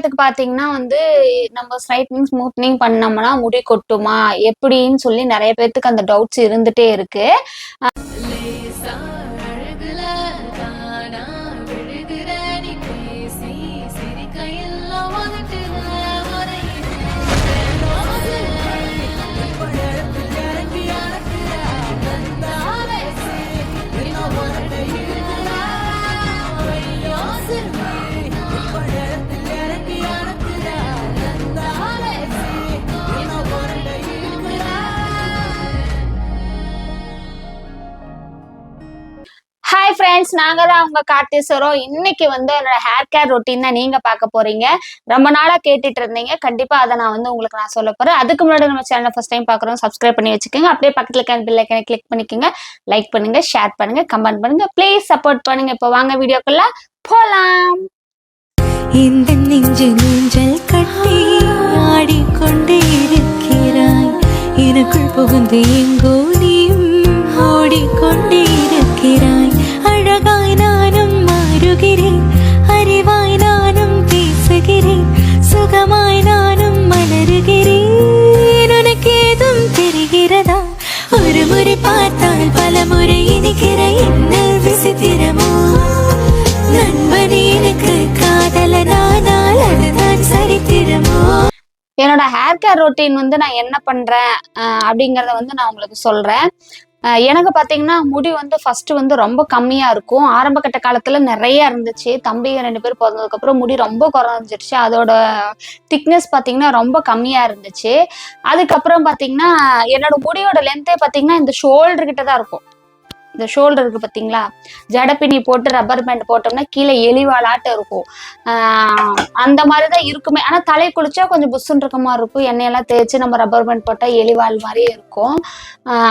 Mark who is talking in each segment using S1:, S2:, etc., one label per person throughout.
S1: விஷயத்துக்கு பாத்தீங்கன்னா வந்து நம்ம ஸ்ட்ரைட்னிங் ஸ்மூத்னிங் பண்ணோம்னா முடி கொட்டுமா? எப்படின்னு சொல்லி நிறைய பேர்த்துக்கு அந்த டவுட்ஸ் இருந்துட்டே இருக்கு. ஃப்ரெண்ட்ஸ் நாங்க தான் உங்க கார்த்திஸ்வரம் இன்னைக்கு வந்து என்னோட ஹேர் கேர் ரொட்டீன் தான் நீங்க பார்க்க போறீங்க. ரொம்ப நாளா கேட்டுட்டு இருந்தீங்க. கண்டிப்பா அதை நான் வந்து உங்களுக்கு நான் சொல்ல போறேன். அதுக்கு முன்னாடி நம்ம சேனல் ஃபர்ஸ்ட் டைம் பாக்குறோம் சப்ஸ்கிரைப் பண்ணி வச்சுக்கோங்க. அப்படியே பக்கத்துல இருக்க பில் ஐக்கனை கிளிக் பண்ணிக்கோங்க. லைக் பண்ணுங்க ஷேர் பண்ணுங்க கமெண்ட் பண்ணுங்க. ப்ளீஸ் சப்போர்ட் பண்ணுங்க. இப்போ வாங்க வீடியோக்குள்ள போலாம்.
S2: இந்த நெஞ்சு நெஞ்சல் கட்டி ஆடிக்கொண்டே இருக்கிறாய். எனக்குள் புகுந்து எங்கோ நீ
S1: என்னோட ஹேர் கேர் ரொட்டீன் வந்து நான் என்ன பண்றேன் அப்படிங்கறத வந்து நான் உங்களுக்கு சொல்றேன். எனக்கு பாத்தீங்கன்னா முடி வந்து ஃபர்ஸ்ட் வந்து ரொம்ப கம்மியா இருக்கும். ஆரம்ப கட்ட காலத்துல நிறைய இருந்துச்சு. தம்பிங்க ரெண்டு பேர் பிறந்ததுக்கு அப்புறம் முடி ரொம்ப குறைஞ்சிருச்சு. அதோட திக்னஸ் பாத்தீங்கன்னா ரொம்ப கம்மியா இருந்துச்சு. அதுக்கப்புறம் பாத்தீங்கன்னா என்னோட முடியோட லென்த்தே பாத்தீங்கன்னா இந்த ஷோல்டர் கிட்ட தான் இருக்கும். இந்த ஷோல்டர் இருக்கு பாத்தீங்களா? ஜடப்பினி போட்டு ரப்பர் பேண்ட் போட்டோம்னா கீழே எலிவாலாட்டம் இருக்கும். அந்த மாதிரி தான் இருக்குமே. ஆனா தலை குளிச்சா கொஞ்சம் புஷ்ஷுன்னு இருக்க மாதிரி இருக்கும். எண்ணெயெல்லாம் தேய்ச்சி நம்ம ரப்பர் பேண்ட் போட்டா எலிவால் மாதிரியே இருக்கும்.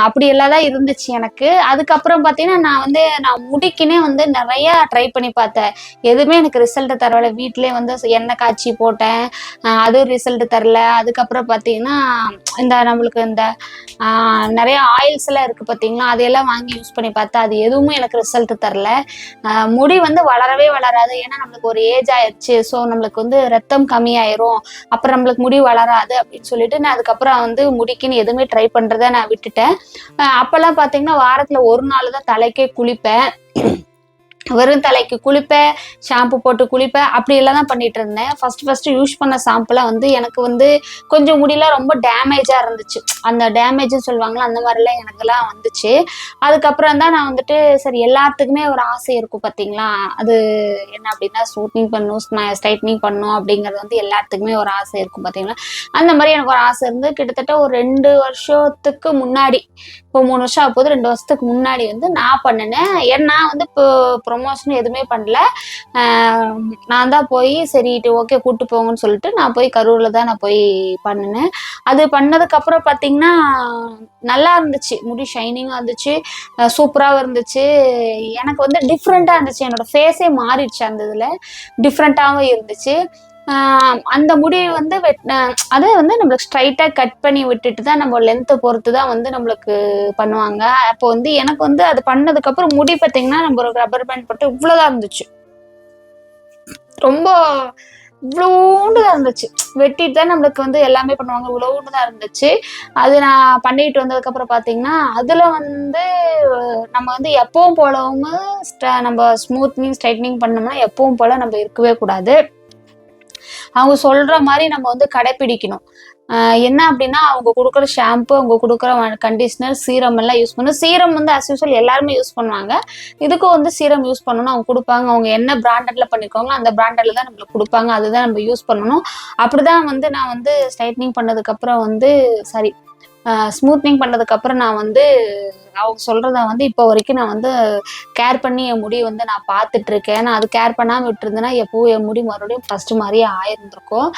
S1: அப்படி எல்லாம் தான் இருந்துச்சு எனக்கு. அதுக்கப்புறம் பார்த்தீங்கன்னா நான் வந்து நான் முடிக்கினே வந்து நிறைய ட்ரை பண்ணி பார்த்தேன். எதுவுமே எனக்கு ரிசல்ட் தரல. வீட்டிலே வந்து எண்ணெய் காய்ச்சி போட்டேன். அதுவும் ரிசல்ட் தரல. அதுக்கப்புறம் பார்த்தீங்கன்னா இந்த நம்மளுக்கு இந்த நிறைய ஆயில்ஸ் எல்லாம் இருக்கு பார்த்தீங்களா அதையெல்லாம் வாங்கி யூஸ் பண்ணி பார்த்தா அது எதுவுமே எனக்கு ரிசல்ட் தரல. முடி வந்து வளரவே வளராது. ஏன்னா நம்மளுக்கு ஒரு ஏஜ் ஆயிடுச்சு. ஸோ நம்மளுக்கு வந்து ரத்தம் கம்மியாயிரும். அப்புறம் நம்மளுக்கு முடி வளராது அப்படின்னு சொல்லிட்டு நான் அதுக்கப்புறம் வந்து முடிக்குன்னு எதுவுமே ட்ரை பண்றதை நான் விட்டுட்டேன். அப்போல்லாம் பார்த்தீங்கன்னா வாரத்தில் ஒரு நாள் தான் தலைக்கே குளிப்பேன். வெறும் தலைக்கு குளிப்பேன் ஷாம்பு போட்டு குளிப்பேன் அப்படி எல்லாம் தான் பண்ணிட்டு இருந்தேன். ஃபர்ஸ்ட் ஃபர்ஸ்ட் யூஸ் பண்ண ஷாம்புலாம் வந்து எனக்கு வந்து கொஞ்சம் முடியெல்லாம் ரொம்ப டேமேஜாக இருந்துச்சு. அந்த டேமேஜ்னு சொல்லுவாங்களா அந்த மாதிரிலாம் எனக்குலாம் வந்துச்சு. அதுக்கப்புறம் தான் நான் வந்துட்டு சரி எல்லாத்துக்குமே ஒரு ஆசை இருக்கும் பார்த்தீங்களா அது என்ன அப்படின்னா ஸ்மூத்னிங் பண்ணணும் ஸ்ட்ரைட்னிங் பண்ணணும் அப்படிங்கிறது வந்து எல்லாத்துக்குமே ஒரு ஆசை இருக்கும் பார்த்தீங்களா அந்த மாதிரி எனக்கு ஒரு ஆசை இருந்து கிட்டத்தட்ட ஒரு ரெண்டு வருஷத்துக்கு முன்னாடி இப்போ மூணு வருஷம் ஆக போது ரெண்டு வருஷத்துக்கு முன்னாடி வந்து நான் பண்ணினேன். ஏன்னா வந்து இப்போ ப்ரொமோஷன் எதுவுமே பண்ணல. நான் தான் போய் சரி ஓகே கூட்டு போங்கன்னு சொல்லிட்டு நான் போய் கரூரில் தான் நான் போய் பண்ணினேன். அது பண்ணதுக்கப்புறம் பார்த்தீங்கன்னா நல்லா இருந்துச்சு. முடி ஷைனிங்காக இருந்துச்சு. சூப்பராகவும் இருந்துச்சு. எனக்கு வந்து டிஃப்ரெண்ட்டாக இருந்துச்சு. என்னோட ஃபேஸே மாறிடுச்சு அந்த இதில். டிஃப்ரெண்ட்டாகவும் இருந்துச்சு. அந்த முடி வந்து அதை வந்து நம்மளுக்கு ஸ்ட்ரைட்டாக கட் பண்ணி விட்டுட்டு தான் நம்ம லென்த்தை பொறுத்து தான் வந்து நம்மளுக்கு பண்ணுவாங்க. அப்போ வந்து எனக்கு வந்து அது பண்ணதுக்கப்புறம் முடி பார்த்தீங்கன்னா நம்ம ஒரு ரப்பர் பேண்ட் போட்டு இவ்வளோதான் இருந்துச்சு. ரொம்ப இவ்வளோண்டு தான் இருந்துச்சு. வெட்டிட்டு தான் நம்மளுக்கு வந்து எல்லாமே பண்ணுவாங்க. இவ்வளோண்டு தான் இருந்துச்சு. அது நான் பண்ணிட்டு வந்ததுக்கப்புறம் பார்த்தீங்கன்னா அதில் வந்து நம்ம வந்து எப்பவும் போலவும் ஸ்ட- நம்ம ஸ்மூத்னிங் ஸ்ட்ரைட்னிங் பண்ணோம்னா எப்பவும் போல நம்ம இருக்கவே கூடாது. அவங்க சொல்ற மாதிரி நம்ம வந்து கடைப்பிடிக்கணும். என்ன அப்படின்னா அவங்க கொடுக்குற ஷாம்பு அவங்க கொடுக்குற கண்டிஷனர் சீரம் எல்லாம் யூஸ் பண்ணும் சீரம் வந்து அஸ் யூஸ்வல் எல்லாருமே யூஸ் பண்ணுவாங்க. இதுக்கும் வந்து சீரம் யூஸ் பண்ணணும் அவங்க கொடுப்பாங்க. அவங்க என்ன பிராண்டட்ல பண்ணிருக்காங்களோ அந்த பிராண்டட்ல தான் நம்மளுக்கு கொடுப்பாங்க. அதுதான் நம்ம யூஸ் பண்ணணும். அப்படிதான் வந்து நான் வந்து ஸ்ட்ரைட்னிங் பண்ணதுக்கப்புறம் வந்து சரி ஸ்மூத்னிங் பண்ணதுக்கப்புறம் நான் வந்து அவங்க சொல்கிறத வந்து இப்போ வரைக்கும் நான் வந்து கேர் பண்ணி என் முடி வந்து நான் பார்த்துட்டு இருக்கேன் நான் அது கேர் பண்ணாமல் விட்டுருந்தேன்னா எப்போ என் முடி மறுபடியும் ஃபர்ஸ்ட் மாதிரியே ஆயிருந்திருக்கும்.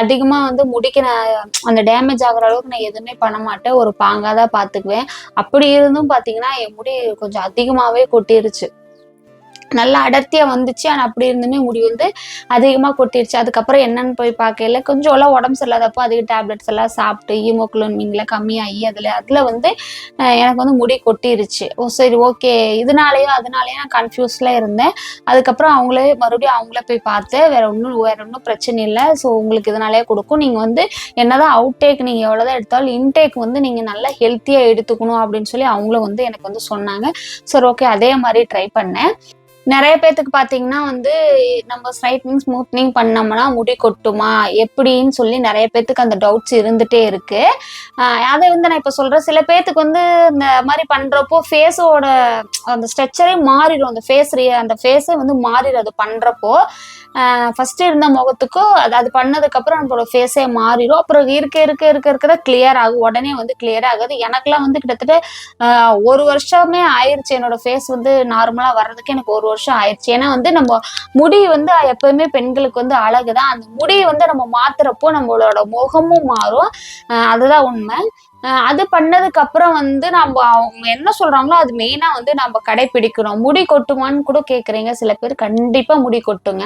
S1: அதிகமாக வந்து முடிக்கு நான் அந்த டேமேஜ் ஆகிற அளவுக்கு நான் எதுவுமே பண்ண மாட்டேன். ஒரு பாங்காக தான் பார்த்துக்குவேன். அப்படி இருந்தும் பார்த்தீங்கன்னா என் முடி கொஞ்சம் அதிகமாகவே கொட்டிருச்சு. நல்லா அடர்த்தியாக வந்துச்சு. ஆனால் அப்படி இருந்துமே முடி வந்து அதிகமாக கொட்டிடுச்சு அதுக்கப்புறம் என்னன்னு போய் பார்க்கல கொஞ்சம் எல்லாம் உடம்பு சரியில்லாதப்போ அதுக்கு டேப்லெட்ஸ் எல்லாம் சாப்பிட்டு ஹீமோக்ளோன் மீன்ல கம்மியாகி அதில் அதில் வந்து எனக்கு வந்து முடி கொட்டிருச்சு. ஓ சரி ஓகே இதனாலேயோ அதனாலேயோ நான் கன்ஃபியூஸில் இருந்தேன். அதுக்கப்புறம் அவங்களே மறுபடியும் அவங்களே போய் பார்த்து வேற ஒன்றும் வேற ஒன்றும் பிரச்சனை இல்லை. ஸோ உங்களுக்கு இதனாலேயே கொடுக்கும். நீங்கள் வந்து என்னதான் அவுட் டேக் நீங்கள் எவ்வளோதான் எடுத்தாலும் இன்டேக் வந்து நீங்கள் நல்லா ஹெல்த்தியாக எடுத்துக்கணும் அப்படின்னு சொல்லி அவங்களும் வந்து எனக்கு வந்து சொன்னாங்க. சரி ஓகே அதே மாதிரி ட்ரை பண்ணேன். நிறைய பேர்த்துக்கு பார்த்தீங்கன்னா வந்து நம்ம ஸ்ட்ரைட்னிங் ஸ்மூத்னிங் பண்ணோம்னா முடி கொட்டுமா? எப்படின்னு சொல்லி நிறைய பேர்த்துக்கு அந்த டவுட்ஸ் இருந்துகிட்டே இருக்கு. அதை வந்து நான் இப்போ சொல்கிறேன் சில பேர்த்துக்கு வந்து இந்த மாதிரி பண்ணுறப்போ ஃபேஸோட அந்த ஸ்ட்ரக்சரே மாறிடும். அந்த ஃபேஸ் அந்த ஃபேஸே வந்து மாறிடும். அது பண்ணுறப்போ ஃபஸ்ட்டு இருந்த முகத்துக்கும் அது அது பண்ணதுக்கப்புறம் நம்மளோட ஃபேஸே மாறிடும் அப்புறம் இருக்க இருக்க இருக்க இருக்கிற கிளியர் ஆகும். உடனே வந்து கிளியர் ஆகுது. எனக்குலாம் வந்து கிட்டத்தட்ட ஒரு வருஷமே ஆயிடுச்சு என்னோட ஃபேஸ் வந்து நார்மலாக வர்றதுக்கு எனக்கு ஒரு வருஷம் ஆயிடுச்சு ஏன்னா வந்து நம்ம முடி வந்து எப்பவுமே பெண்களுக்கு வந்து அழகு தான் அந்த முடியை வந்து நம்ம மாத்துறப்போ நம்மளோட முகமும் மாறும். அதுதான் உண்மை. அது பண்ணதுக்கு அப்புறம் வந்து நம்ம அவங்க என்ன சொல்றாங்களோ அது மெயினா வந்து நம்ம கடைபிடிக்கணும் முடி கொட்டுமான்னு கூட கேக்குறீங்க. சில பேர் கண்டிப்பா முடி கொட்டுங்க.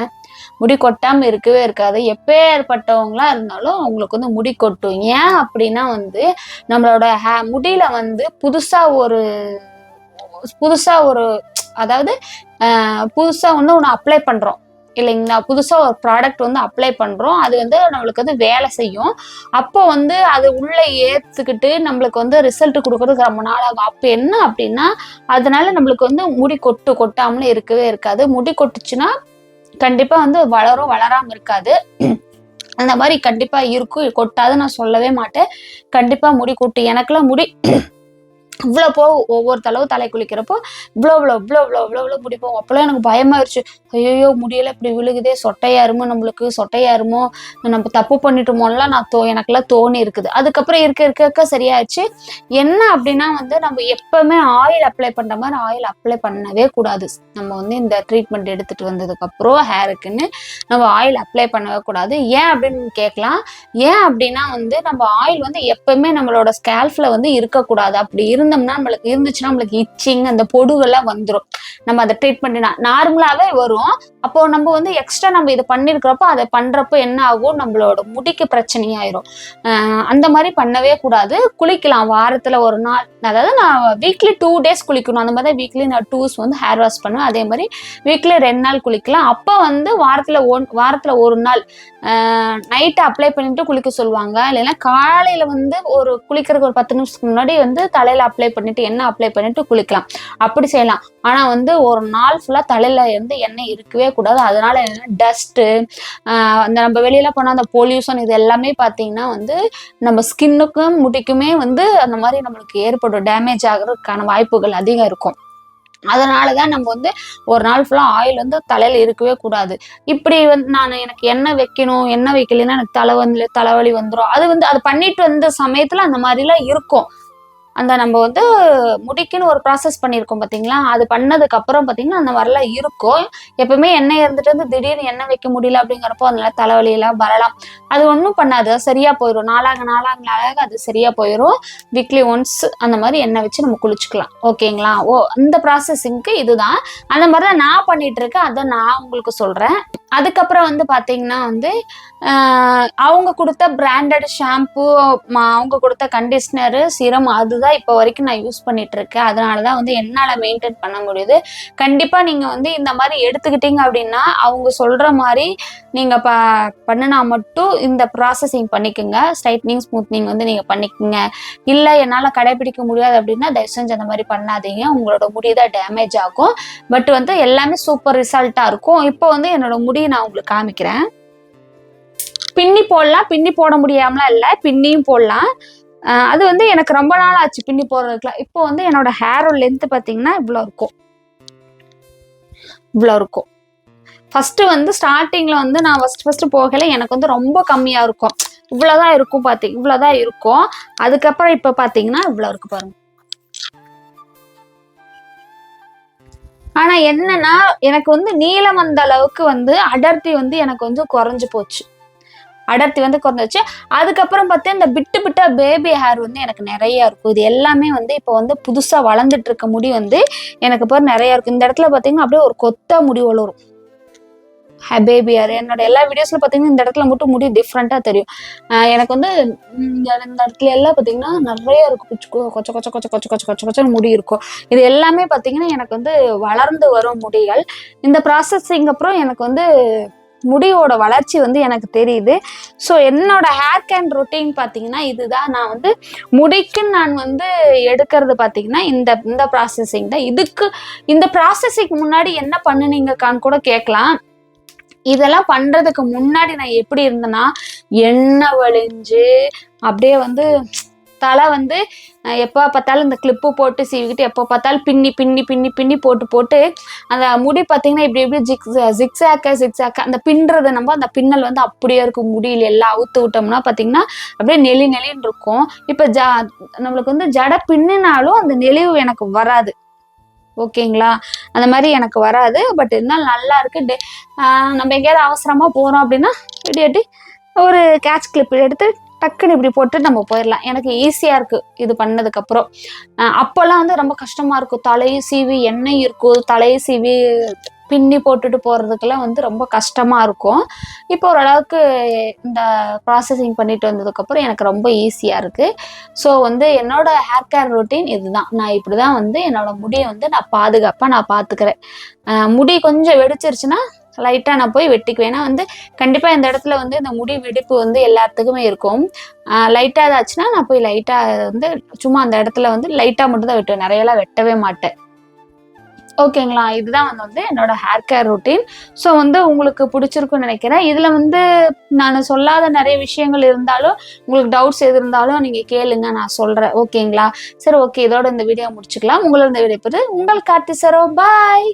S1: முடி கொட்டாம இருக்கவே இருக்காது. எப்பேற்பட்டவங்களா இருந்தாலும் அவங்களுக்கு வந்து முடி கொட்டும். ஏன் அப்படின்னா வந்து நம்மளோட ஹே முடியில வந்து புதுசா ஒரு புதுசா ஒரு அதாவது புதுசா வந்து ஒன்று அப்ளை பண்றோம். இல்லைங்களா? புதுசாக ஒரு ப்ராடக்ட் வந்து அப்ளை பண்ணுறோம் அது வந்து நம்மளுக்கு வந்து வேலை செய்யும். அப்போ வந்து அது உள்ளே ஏற்றுக்கிட்டு நம்மளுக்கு வந்து ரிசல்ட் கொடுக்கறதுக்கு ரொம்ப நாள் ஆகும். அப்போ என்ன அப்படின்னா அதனால நம்மளுக்கு வந்து முடி கொட்டு கொட்டாமலே இருக்கவே இருக்காது. முடி கொட்டுச்சுன்னா கண்டிப்பாக வந்து வளரும் வளராமல் இருக்காது. அந்த மாதிரி கண்டிப்பாக இருக்கும். கொட்டாது நான் சொல்லவே மாட்டேன். கண்டிப்பாக முடி கொட்டு. எனக்கெல்லாம் முடி இவ்வளோ போ ஒவ்வொரு தடவை தலை குளிக்கிறப்போ இவ்வளோ இவ்வளோ இவ்வளோ இவ்வளோ இவ்வளோ இவ்வளோ பிடிப்போம் அப்போலாம் அப்போல்லாம் எனக்கு பயமாயிருச்சு. ஐயோ முடியல இப்படி விழுகுதே சொட்டையாருமோ நம்மளுக்கு சொட்டையாருமோ நம்ம தப்பு பண்ணிட்டோமோலாம் நான் தோ எனக்குலாம் தோணி இருக்குது. அதுக்கப்புறம் இருக்க இருக்க இருக்க சரியாயிடுச்சு என்ன அப்படின்னா வந்து நம்ம எப்பவுமே ஆயில் அப்ளை பண்ணுற மாதிரி ஆயில் அப்ளை பண்ணவே கூடாது. நம்ம வந்து இந்த ட்ரீட்மெண்ட் எடுத்துட்டு வந்ததுக்கப்புறம் ஹேருக்குன்னு நம்ம ஆயில் அப்ளை பண்ணவே கூடாது. ஏன் அப்படின்னு கேட்கலாம். ஏன் அப்படின்னா வந்து நம்ம ஆயில் வந்து எப்பவுமே நம்மளோட ஸ்கேல்ஃபில் வந்து இருக்கக்கூடாது. அப்படி இருந்து இருந்தோம்னா நம்மளுக்கு இருந்துச்சுன்னா நம்மளுக்கு இச்சிங் அந்த பொடுகெல்லாம் வந்துடும் நம்ம அதை ட்ரீட்மெண்ட் நார்மலாவே வரும். அப்போ நம்ம வந்து எக்ஸ்ட்ரா நம்ம இதை பண்ணிருக்கிறப்போ அதை பண்றப்போ என்ன ஆகும்? நம்மளோட முடிக்கு பிரச்சனையாயிரும். அந்த மாதிரி பண்ணவே கூடாது. குளிக்கலாம். வாரத்துல ஒரு நாள். அதாவது நான் வீக்லி டூ டேஸ் குளிக்கணும். அந்த மாதிரி வீக்லி நான் டூஸ் வந்து ஹேர் வாஷ் பண்ணுவேன். அதே மாதிரி வீக்லி ரெண்டு நாள் குளிக்கலாம். அப்போ வந்து வாரத்துல ஒன் வாரத்துல ஒரு நாள். நைட்டு அப்ளை பண்ணிட்டு குளிக்க சொல்லுவாங்க. இல்லைன்னா காலையில வந்து ஒரு குளிக்கிறதுக்கு ஒரு பத்து நிமிஷத்துக்கு முன்னாடி வந்து தலையில அப்ளை பண்ணிட்டு எண்ணெய் அப்ளை பண்ணிட்டு குளிக்கலாம். அப்படி செய்யலாம். ஆனா வந்து ஒரு நாள் ஃபுல்லா தலையில இருந்து எண்ணெய் இருக்கவே கூடாது அதனால என்ன டஸ்ட்டு அந்த நம்ம வெளியில போனால் அந்த பொல்யூஷன் இது எல்லாமே பார்த்தீங்கன்னா வந்து நம்ம ஸ்கின்னுக்கும் முடிக்குமே வந்து அந்த மாதிரி நம்மளுக்கு ஏற்படும். டேமேஜ் ஆகிறதுக்கான வாய்ப்புகள் அதிகம் இருக்கும். அதனால தான் நம்ம வந்து ஒரு நாள் ஃபுல்லாக ஆயில் வந்து தலையில் இருக்கவே கூடாது. இப்படி வந்து நான் எனக்கு எண்ணெய் வைக்கணும் எண்ணெய் வைக்கலைன்னா எனக்கு தலை வந்து தலைவலி வந்துடும் அது வந்து அது பண்ணிட்டு வந்த சமயத்தில் அந்த மாதிரிலாம் இருக்கும். அந்த நம்ம வந்து முடிக்குன்னு ஒரு ப்ராசஸ் பண்ணியிருக்கோம் பார்த்தீங்களா அது பண்ணதுக்கு அப்புறம் பார்த்தீங்கன்னா அந்த மாதிரிலாம் இருக்கும். எப்பவுமே எண்ணெய் இருந்துட்டு வந்து திடீர்னு எண்ணெய் வைக்க முடியல அப்படிங்கிறப்போ அதனால தலைவலியெல்லாம் வரலாம். அது ஒன்றும் பண்ணாது. சரியா போயிடும் நாளாக நாளாக நாளாக அது சரியா போயிடும் வீக்லி ஒன்ஸ் அந்த மாதிரி எண்ணெய் வச்சு நம்ம குளிச்சுக்கலாம். ஓகேங்களா? ஓ அந்த ப்ராசஸிங்க்கு இதுதான். அந்த மாதிரி தான் நான் பண்ணிட்டு இருக்கேன் அதை நான் உங்களுக்கு சொல்றேன். அதுக்கப்புறம் வந்து பார்த்தீங்கன்னா வந்து அவங்க கொடுத்த பிராண்டட் ஷாம்பு அவங்க கொடுத்த கண்டிஷ்னரு சிரம் அதுதான் இப்போ வரைக்கும் நான் யூஸ் பண்ணிட்டு இருக்கேன் அதனால தான் வந்து என்னால் மெயின்டைன் பண்ண முடியுது. கண்டிப்பாக நீங்கள் வந்து இந்த மாதிரி எடுத்துக்கிட்டீங்க அப்படின்னா அவங்க சொல்கிற மாதிரி நீங்கள் ப பண்ணினா மட்டும் இந்த ப்ராசஸிங் பண்ணிக்கோங்க. ஸ்ட்ரைட்னிங் ஸ்மூத்னிங் வந்து நீங்கள் பண்ணிக்கோங்க. இல்லை என்னால் கடைபிடிக்க முடியாது அப்படின்னா தயவு செஞ்சு அந்த மாதிரி பண்ணாதீங்க. உங்களோட முடி தான் டேமேஜ் ஆகும். பட் வந்து எல்லாமே சூப்பர் ரிசல்ட்டாக இருக்கும். இப்போ வந்து என்னோட முடியை நான் உங்களுக்கு காமிக்கிறேன். பின்னி போடலாம். பின்னி போட முடியாமலாம் இல்லை. பின்னியும் போடலாம். அது வந்து எனக்கு ரொம்ப நாள் ஆச்சு பின்னி போடுறதுக்குலாம் இப்போ வந்து என்னோட ஹேரோட லென்த்து பார்த்தீங்கன்னா இவ்வளோ இருக்கும். இவ்வளோ இருக்கும். ஃபஸ்ட்டு வந்து ஸ்டார்டிங்கில் வந்து நான் ஃபர்ஸ்ட் ஃபஸ்ட்டு போகல. எனக்கு வந்து ரொம்ப கம்மியாக இருக்கும். இவ்வளோதான் இருக்கும் பாத்தீங்க இவ்வளோதான் இருக்கும். அதுக்கப்புறம் இப்போ பார்த்தீங்கன்னா இவ்வளோ இருக்கு பாருங்க. ஆனால் என்னன்னா எனக்கு வந்து நீளம் அந்த அளவுக்கு வந்து அடர்த்தி வந்து எனக்கு வந்து குறைஞ்சு போச்சு. அடர்த்தி வந்து குறைஞ்சிச்சு அதுக்கப்புறம் பார்த்தா இந்த பிட்டு பிட்டா பேபி ஹேர் வந்து எனக்கு நிறைய இருக்கும். இது எல்லாமே வந்து இப்போ வந்து புதுசாக வளர்ந்துட்டு இருக்க முடி வந்து எனக்கு இப்போ நிறைய இருக்கும். இந்த இடத்துல பார்த்தீங்கன்னா அப்படியே ஒரு கொத்த முடி வளரும் பேபி ஹேர் என்னோட எல்லா வீடியோஸில் பார்த்தீங்கன்னா இந்த இடத்துல மட்டும் முடி டிஃப்ரெண்ட்டாக தெரியும். எனக்கு வந்து இந்த இந்த இடத்துல எல்லாம் பார்த்தீங்கன்னா நிறைய இருக்கும். குச்சு கொச்ச கொச்ச கொச்ச கொச்ச கொச்ச கொச்ச கொச்ச முடி இருக்கும். இது எல்லாமே பார்த்தீங்கன்னா எனக்கு வந்து வளர்ந்து வரும் முடிகள். இந்த ப்ராசஸிங் அப்புறம் எனக்கு வந்து முடியோட வளர்ச்சி வந்து எனக்கு தெரியுது. ஸோ என்னோட ஹேர் கேன் ரொட்டீன் பார்த்தீங்கன்னா இதுதான். நான் வந்து முடிக்குன்னு நான் வந்து எடுக்கிறது பார்த்தீங்கன்னா இந்த இந்த ப்ராசஸிங் தான். இதுக்கு இந்த ப்ராசஸிங் முன்னாடி என்ன பண்ணுனீங்கக்கான்னு கூட கேட்கலாம். இதெல்லாம் பண்ணுறதுக்கு முன்னாடி நான் எப்படி இருந்தேன்னா எண்ணெய் வழிஞ்சு அப்படியே வந்து தலை வந்து எப்போ பார்த்தாலும் இந்த கிளிப்பு போட்டு சீவிக்கிட்டு எப்போ பார்த்தாலும் பின்னி பின்னி பின்னி பின்னி போட்டு போட்டு அந்த முடி பார்த்தீங்கன்னா இப்படி இப்படி ஜிக் ஜிக்ஸாக்க ஜிக்ஸாக்க அந்த பின்றது நம்ம அந்த பின்னல் வந்து அப்படியே இருக்கும். முடியல எல்லாம் அவுத்து விட்டோம்னா பார்த்தீங்கன்னா அப்படியே நெளி நெளின்னு இருக்கும். இப்போ ஜா நம்மளுக்கு வந்து ஜடை பின்னினாலும் அந்த நெளிவு எனக்கு வராது. ஓகேங்களா? அந்த மாதிரி எனக்கு வராது. பட் இருந்தாலும் நல்லா இருக்கு. டே- நம்ம எங்கேயாவது அவசரமாக போகிறோம் அப்படின்னா இடியாட்டி ஒரு கேட்ச் கிளிப் எடுத்து டக்குன்னு இப்படி போட்டு நம்ம போயிடலாம் எனக்கு ஈஸியாக இருக்குது இது பண்ணதுக்கப்புறம். அப்போல்லாம் வந்து ரொம்ப கஷ்டமாக இருக்கும். தலையை சீவி எண்ணெய் இருக்கும். தலையை சீவி பின்னி போட்டுட்டு போகிறதுக்கெல்லாம் வந்து ரொம்ப கஷ்டமாக இருக்கும். இப்போ ஓரளவுக்கு இந்த ப்ராசஸிங் பண்ணிட்டு வந்ததுக்கப்புறம் எனக்கு ரொம்ப ஈஸியாக இருக்குது ஸோ வந்து என்னோட ஹேர் கேர் ரொட்டீன் இதுதான். நான் இப்படி தான் வந்து என்னோட முடியை வந்து நான் பாதுகாப்பாக நான் பார்த்துக்கிறேன் முடி கொஞ்சம் வெடிச்சிருச்சுன்னா லைட்டாக நான் போய் வெட்டிக்குவேன். ஏன்னா வந்து கண்டிப்பாக இந்த இடத்துல வந்து இந்த முடி வெடிப்பு வந்து எல்லாத்துக்குமே இருக்கும். லைட்டாக ஏதாச்சுன்னா நான் போய் லைட்டாக வந்து சும்மா அந்த இடத்துல வந்து லைட்டாக மட்டும் தான் வெட்டுவேன். நிறையலாம் வெட்டவே மாட்டேன். ஓகேங்களா? இதுதான் வந்து வந்து என்னோட ஹேர் கேர் ரொட்டீன் ஸோ வந்து உங்களுக்கு பிடிச்சிருக்குன்னு நினைக்கிறேன். இதில் வந்து நான் சொல்லாத நிறைய விஷயங்கள் இருந்தாலும் உங்களுக்கு டவுட்ஸ் எது இருந்தாலும் நீங்கள் கேளுங்க. நான் சொல்கிறேன் ஓகேங்களா? சரி ஓகே இதோட இந்த வீடியோ முடிச்சுக்கலாம். உங்களோட இந்த வீடியோ உங்கள் கார்த்தி சரோ. பாய்